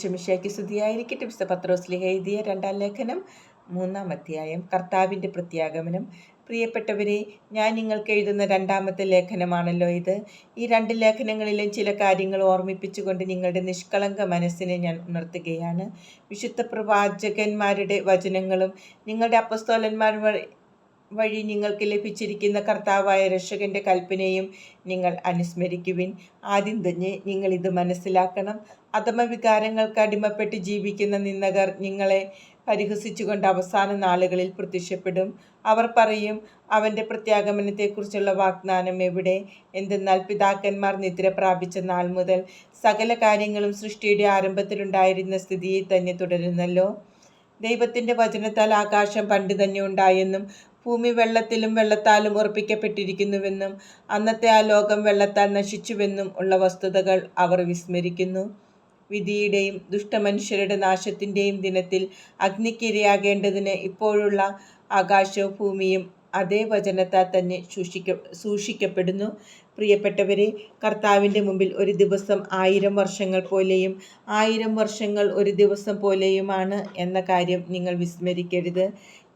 ക്ഷമിഷയ്ക്ക് സ്തുതിയായിരിക്കട്ടെ വിശുദ്ധ പത്രോസ്ലിഹ എഴുതിയ രണ്ടാം ലേഖനം മൂന്നാം അധ്യായം കർത്താവിന്റെ പ്രത്യാഗമനം. പ്രിയപ്പെട്ടവരെ ഞാൻ നിങ്ങൾക്ക് എഴുതുന്ന രണ്ടാമത്തെ ലേഖനമാണല്ലോ ഇത്. ഈ രണ്ട് ലേഖനങ്ങളിലും ചില കാര്യങ്ങൾ ഓർമ്മിപ്പിച്ചുകൊണ്ട് നിങ്ങളുടെ നിഷ്കളങ്ക മനസ്സിനെ ഞാൻ ഉണർത്തുകയാണ്. വിശുദ്ധ പ്രവാചകന്മാരുടെ വചനങ്ങളും നിങ്ങളുടെ അപ്പസ്തോലന്മാർ വഴി നിങ്ങൾക്ക് ലഭിച്ചിരിക്കുന്ന കർത്താവായ രക്ഷകന്റെ കൽപ്പനയും നിങ്ങൾ അനുസ്മരിക്കുവിൻ. ആദ്യം തന്നെ നിങ്ങൾ ഇത് മനസ്സിലാക്കണം. അധമവികാരങ്ങൾക്ക് അടിമപ്പെട്ട് ജീവിക്കുന്ന നിന്നകർ നിങ്ങളെ പരിഹസിച്ചുകൊണ്ട് അവസാന നാളുകളിൽ പ്രത്യക്ഷപ്പെടും. അവർ പറയും അവന്റെ പ്രത്യാഗമനത്തെക്കുറിച്ചുള്ള വാഗ്ദാനം എവിടെ? എന്തെന്നാൽ പിതാക്കന്മാർ നിദ്ര പ്രാപിച്ച നാൾ മുതൽ സകല കാര്യങ്ങളും സൃഷ്ടിയുടെ ആരംഭത്തിലുണ്ടായിരുന്ന സ്ഥിതിയിൽ തന്നെ തുടരുന്നല്ലോ. ദൈവത്തിന്റെ വചനത്താൽ ആകാശം പണ്ട് തന്നെ ഉണ്ടായെന്നും ഭൂമി വെള്ളത്തിലും വെള്ളത്താലും ഉറപ്പിക്കപ്പെട്ടിരിക്കുന്നുവെന്നും അന്നത്തെ ആ ലോകം വെള്ളത്താൽ നശിച്ചുവെന്നും ഉള്ള വസ്തുതകൾ അവർ വിസ്മരിക്കുന്നു. വിധിയുടെയും ദുഷ്ടമനുഷ്യരുടെ നാശത്തിന്റെയും ദിനത്തിൽ അഗ്നിക്കിരയാകേണ്ടതിന് ഇപ്പോഴുള്ള ആകാശവും ഭൂമിയും അതേ വചനത്താൽ തന്നെ സൂക്ഷിക്ക സൂക്ഷിക്കപ്പെടുന്നു. പ്രിയപ്പെട്ടവരെ കർത്താവിന്റെ മുമ്പിൽ ഒരു ദിവസം ആയിരം വർഷങ്ങൾ പോലെയും ആയിരം വർഷങ്ങൾ ഒരു ദിവസം പോലെയുമാണ് എന്ന കാര്യം നിങ്ങൾ വിസ്മരിക്കരുത്.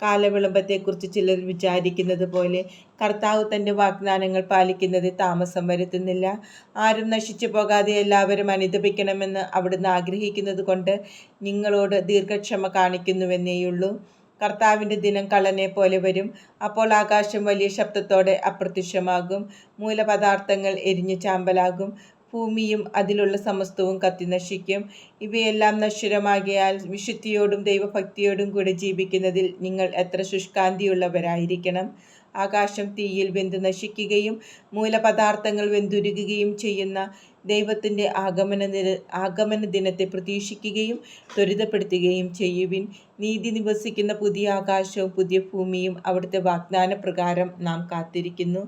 കാലവിളംബത്തെക്കുറിച്ച് ചിലർ വിചാരിക്കുന്നത് പോലെ കർത്താവ് തന്റെ വാഗ്ദാനങ്ങൾ പാലിക്കുന്നത് താമസം വരുത്തുന്നില്ല. ആരും നശിച്ചു പോകാതെ എല്ലാവരും അനുദപിക്കണമെന്ന് അവിടുന്ന് ആഗ്രഹിക്കുന്നത് കൊണ്ട് നിങ്ങളോട് ദീർഘക്ഷമ കാണിക്കുന്നുവെന്നേയുള്ളൂ. കർത്താവിന്റെ ദിനം കള്ളനെ പോലെ വരും. അപ്പോൾ ആകാശം വലിയ ശബ്ദത്തോടെ അപ്രത്യക്ഷമാകും. മൂലപദാർത്ഥങ്ങൾ എരിഞ്ഞു ചാമ്പലാകും. ഭൂമിയും അതിലുള്ള സമസ്തവും കത്തി നശിക്കും. ഇവയെല്ലാം നശ്വരമാകിയാൽ വിശുദ്ധിയോടും ദൈവഭക്തിയോടും കൂടെ ജീവിക്കുന്നതിൽ നിങ്ങൾ എത്ര ശുഷ്കാന്തിയുള്ളവരായിരിക്കണം. ആകാശം തീയിൽ വെന്ത് നശിക്കുകയും മൂലപദാർത്ഥങ്ങൾ വെന്തുരുകുകയും ചെയ്യുന്ന ദൈവത്തിന്റെ ആഗമന നിര ആഗമന ദിനത്തെ പ്രതീക്ഷിക്കുകയും ത്വരിതപ്പെടുത്തുകയും ചെയ്യുവിൻ. നീതി നിവസിക്കുന്ന പുതിയ ആകാശവും പുതിയ ഭൂമിയും അവിടുത്തെ വാഗ്ദാന പ്രകാരം നാം കാത്തിരിക്കുന്നു.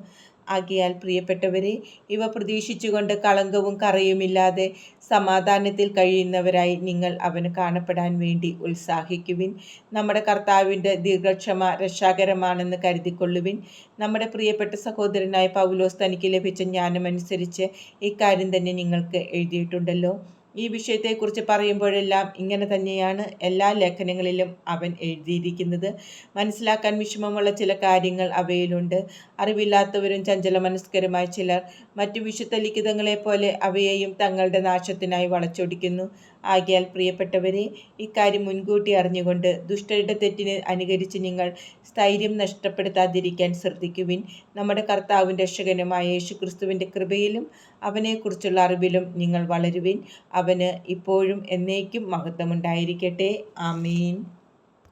ആകിയാൽ പ്രിയപ്പെട്ടവരെ ഇവ പ്രതീക്ഷിച്ചുകൊണ്ട് കളങ്കവും കറയുമില്ലാതെ സമാധാനത്തിൽ കഴിയുന്നവരായി നിങ്ങൾ അവന് കാണപ്പെടാൻ വേണ്ടി ഉത്സാഹിക്കുവിൻ. നമ്മുടെ കർത്താവിന്റെ ദീർഘക്ഷമ രക്ഷാകരമാണെന്ന് കരുതിക്കൊള്ളുവിൻ. നമ്മുടെ പ്രിയപ്പെട്ട സഹോദരനായ പൗലോസ് തനിക്ക് ലഭിച്ച ജ്ഞാനമനുസരിച്ച് ഇക്കാര്യം തന്നെ നിങ്ങൾക്ക് എഴുതിയിട്ടുണ്ടല്ലോ. ഈ വിഷയത്തെക്കുറിച്ച് പറയുമ്പോഴെല്ലാം ഇങ്ങനെ തന്നെയാണ് എല്ലാ ലേഖനങ്ങളിലും അവൻ എഴുതിയിരിക്കുന്നത്. മനസ്സിലാക്കാൻ വിഷമമുള്ള ചില കാര്യങ്ങൾ അവയിലുണ്ട്. അറിവില്ലാത്തവരും ചഞ്ചല ചഞ്ചലമനസ്കരുമായ ചിലർ മറ്റു വിശുദ്ധ ലിഖിതങ്ങളെപ്പോലെ അവയെയും തങ്ങളുടെ നാശത്തിനായി വളച്ചൊടിക്കുന്നു. ആകിയാൽ പ്രിയപ്പെട്ടവരെ ഇക്കാര്യം മുൻകൂട്ടി അറിഞ്ഞുകൊണ്ട് ദുഷ്ടരുടെ തെറ്റിന് അനുകരിച്ച് നിങ്ങൾ സ്ഥൈര്യം നഷ്ടപ്പെടുത്താതിരിക്കാൻ ശ്രദ്ധിക്കുവിൻ. നമ്മുടെ കർത്താവും രക്ഷകനുമായ യേശുക്രിസ്തുവിന്റെ കൃപയിലും അവനെക്കുറിച്ചുള്ള അറിവിലും നിങ്ങൾ വളരുവിൻ. അവന് ഇപ്പോഴും എന്നേക്കും മഹത്വമുണ്ടായിരിക്കട്ടെ. ആമീൻ.